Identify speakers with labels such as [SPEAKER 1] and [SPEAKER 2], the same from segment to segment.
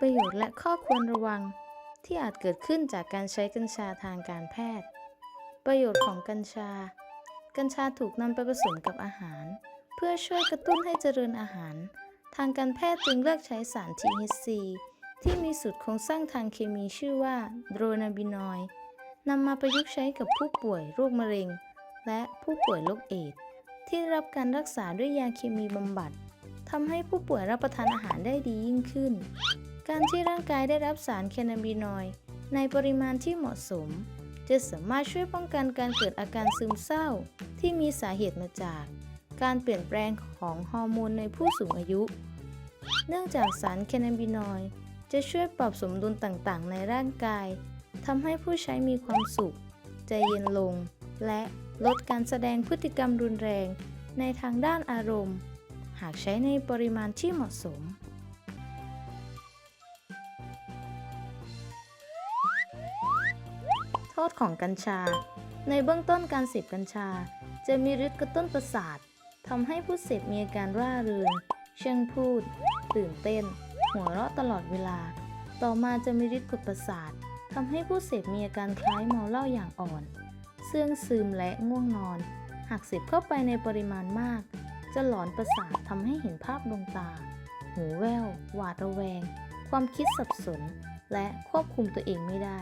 [SPEAKER 1] ประโยชน์และข้อควรระวังที่อาจเกิดขึ้นจากการใช้กัญชาทางการแพทย์ ประโยชน์ของกัญชา กัญชาถูกนำไปผสมกับอาหาร เพื่อช่วยกระตุ้นให้เจริญอาหาร ทางการแพทย์จึงเลือกใช้สาร THC ที่มีสูตรโครงสร้างทางเคมีชื่อว่าโดรนาบินอยด์นำมาประยุกต์ใช้กับผู้ป่วยโรคมะเร็ง และผู้ป่วยโรคเอดส์ที่รับการรักษาด้วยยาเคมีบำบัดทำให้ผู้ป่วยรับประทานอาหารได้ดียิ่งขึ้น การที่ร่างกายได้รับสารแคนาบินอยด์ในปริมาณที่เหมาะสม จะสามารถช่วยป้องกันการเกิดอาการซึมเศร้า ที่มีสาเหตุมาจาก การเปลี่ยนแปลงของฮอร์โมนในผู้สูงอายุ เนื่องจากสารแคนาบินอยด์จะช่วยปรับสมดุลต่างๆ ในร่างกายทำให้ผู้ใช้มีความสุข ใจเย็นลง และลดการแสดงพฤติกรรมรุนแรงในทางด้านอารมณ์ หากใช้ในปริมาณที่เหมาะสม ษของกัญชา ในเบื้องต้นการเสพกัญชา จะมีฤทธิ์กระตุ้นประสาททำให้ผู้เสพมีอาการร่าเริง เชิงพูด ตื่นเต้น หัวเราะตลอดเวลา ต่อมาจะมีฤทธิ์กดประสาททำให้ผู้เสพมีอาการคล้ายเมาเหล้าอย่างอ่อน เสื่องซึมและง่วงนอน หากเสพเข้าไปในปริมาณมาก จะหลอนประสาททำให้เห็นภาพดวงตา หูแว่ว หวาดระแวง ความคิดสับสน และควบคุมตัวเองไม่ได้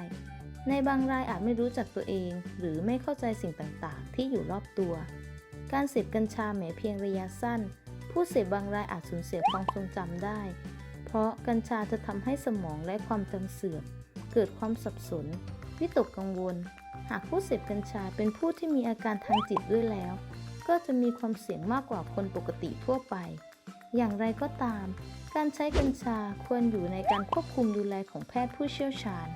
[SPEAKER 1] ในบางรายอาจไม่รู้จักตัวเอง หรือไม่เข้าใจสิ่งต่างๆ ที่อยู่รอบตัว การเสพกัญชาแม้เพียงระยะสั้น ผู้เสพบางรายอาจสูญเสียความทรงจำได้ เพราะกัญชาจะทำให้สมองและความจำเสื่อมเกิดความสับสน วิตกกังวล หากผู้เสพกัญชาเป็นผู้ที่มีอาการทางจิตด้วยแล้ว ก็จะมีความเสี่ยงมากกว่าคนปกติทั่วไป อย่างไรก็ตาม การใช้กัญชาควรอยู่ในการควบคุมดูแลของแพทย์ผู้เชี่ยวชาญ